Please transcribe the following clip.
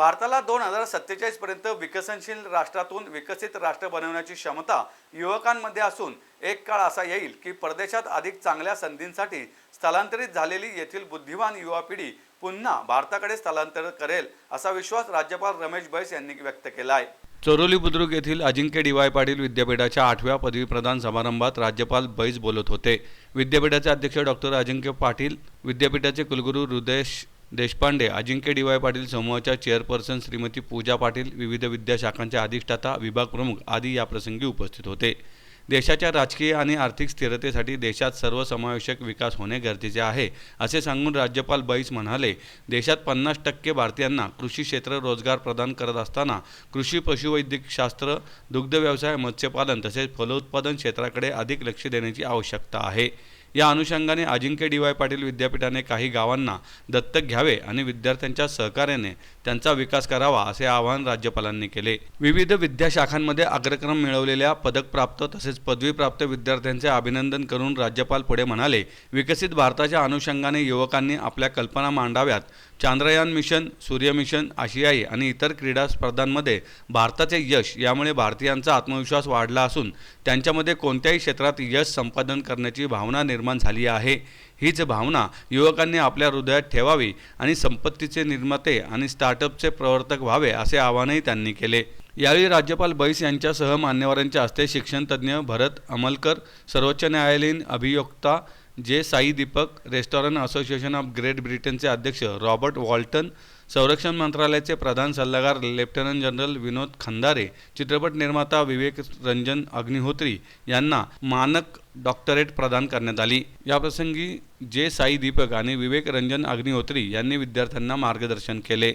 भारताला दोन हजार सत्तेचाळीसपर्यंत विकसनशील राष्ट्रातून विकसित राष्ट्र बनवण्याची क्षमता युवकांमध्ये असून एक काळ असा येईल की परदेशात अधिक चांगल्या संधींसाठी स्थलांतरित झालेली येथील बुद्धिवान युवा पिढी पुन्हा भारताकडे स्थलांतर करेल असा विश्वास राज्यपाल रमेश बैस यांनी व्यक्त केला आहे चोरोली बुद्रुक येथील अजिंक्य डी वाय पाटील विद्यापीठाच्या आठव्या पदवीप्रदान समारंभात राज्यपाल बैस बोलत होते. विद्यापीठाचे अध्यक्ष डॉक्टर अजिंक्य पाटील विद्यापीठाचे कुलगुरू हृदयेश देशपांडे अजिंक्य डी वाय पाटील समूहाच्या चेअरपर्सन श्रीमती पूजा पाटील विविध विद्याशाखांच्या अधिष्ठाता विभाग प्रमुख आदी याप्रसंगी उपस्थित होते. देशाच्या राजकीय आणि आर्थिक स्थिरतेसाठी देशात सर्वसमावेशक विकास होणे गरजेचे आहे असे सांगून राज्यपाल बैस म्हणाले देशात पन्नास टक्के भारतीयांना कृषी क्षेत्र रोजगार प्रदान करत असताना कृषी पशुवैद्यकशास्त्र दुग्धव्यवसाय दुग्ध व्यवसाय मत्स्यपालन तसेच फलोत्पादन क्षेत्राकडे अधिक लक्ष देण्याची आवश्यकता आहे. या अनुषंगाने अजिंक्य डी वाय पाटील विद्यापीठाने काही गावांना दत्तक घ्यावे आणि विद्यार्थ्यांच्या सहकार्याने त्यांचा विकास करावा असे आवाहन राज्यपालांनी केले. विविध विद्याशाखांमध्ये अग्रक्रम मिळवलेल्या पदकप्राप्त तसेच पदवीप्राप्त विद्यार्थ्यांचे अभिनंदन करून राज्यपाल पुढे म्हणाले विकसित भारताच्या अनुषंगाने युवकांनी आपल्या कल्पना मांडाव्यात. चांद्रयान मिशन सूर्य मिशन आशियाई आणि इतर क्रीडा स्पर्धांमध्ये भारताचे यश यामुळे भारतीयांचा आत्मविश्वास वाढला असून त्यांच्यामध्ये कोणत्याही क्षेत्रात यश संपादन करण्याची भावना निर्माण झाली आहे. हीच भावना युवकांनी आपल्या हृदयात ठेवावी आणि संपत्तीचे निर्माते आणि स्टार्टअपचे प्रवर्तक व्हावे असे आवाहनही त्यांनी केले. यावेळी राज्यपाल बैस यांच्यासह मान्यवरांच्या हस्ते शिक्षणतज्ज्ञ भरत अमलकर सर्वोच्च न्यायालयीन अभियोक्ता J Sai Deepak restaurant association of great ब्रिटनचे अध्यक्ष रॉबर्ट वॉल्टन संरक्षण मंत्रालयाचे प्रधान सल्लागार लेफ्टनंट जनरल विनोद खंदारे चित्रपट निर्माता विवेक रंजन अग्निहोत्री यांना मानक डॉक्टरेट प्रदान करण्यात आली. याप्रसंगी जे साई दीपक आणि विवेक रंजन अग्निहोत्री यांनी विद्यार्थ्यांना मार्गदर्शन केले.